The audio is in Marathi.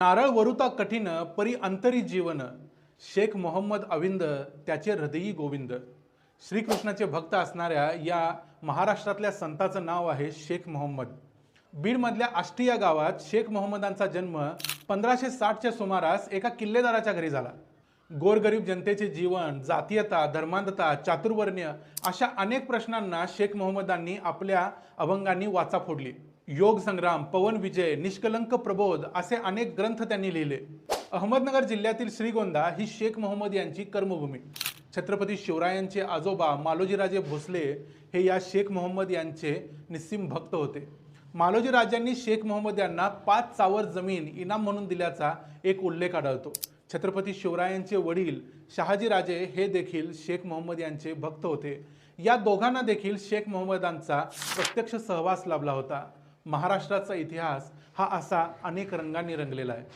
नारळ वरुता कठीण परी अंतरी जीवन. शेख मोहम्मद अविंद त्याचे हृदयी गोविंद. श्रीकृष्णाचे भक्त असणाऱ्या या महाराष्ट्रातल्या संताचं नाव आहे शेख मोहम्मद. बीडमधल्या आष्टी या गावात शेख मोहम्मदांचा जन्म पंधराशे साठच्या सुमारास एका किल्लेदाराच्या घरी झाला. गोरगरीब जनतेचे जीवन जातीयता धर्मांधता चातुर्वर्ण्य अशा अनेक प्रश्नांना शेख मोहम्मदांनी आपल्या अभंगांनी वाचा फोडली. योग संग्राम पवन विजय निष्कलंक प्रबोध असे अनेक ग्रंथ त्यांनी लिहिले. अहमदनगर जिल्ह्यातील श्रीगोंदा ही शेख मोहम्मद यांची कर्मभूमी. छत्रपती शिवरायांचे आजोबा मालोजीराजे भोसले हे या शेख मोहम्मद यांचे निस्सीम भक्त होते. मालोजी राजांनी शेख मोहम्मद यांना पाच चावर जमीन इनाम म्हणून दिल्याचा एक उल्लेख आढळतो. छत्रपती शिवरायांचे वडील शहाजीराजे हे देखील शेख मोहम्मद यांचे भक्त होते. या दोघांना देखील शेख मोहम्मदांचा प्रत्यक्ष सहवास लाभला होता. महाराष्ट्राचा इतिहास हा असा अनेक रंगांनी रंगलेला आहे.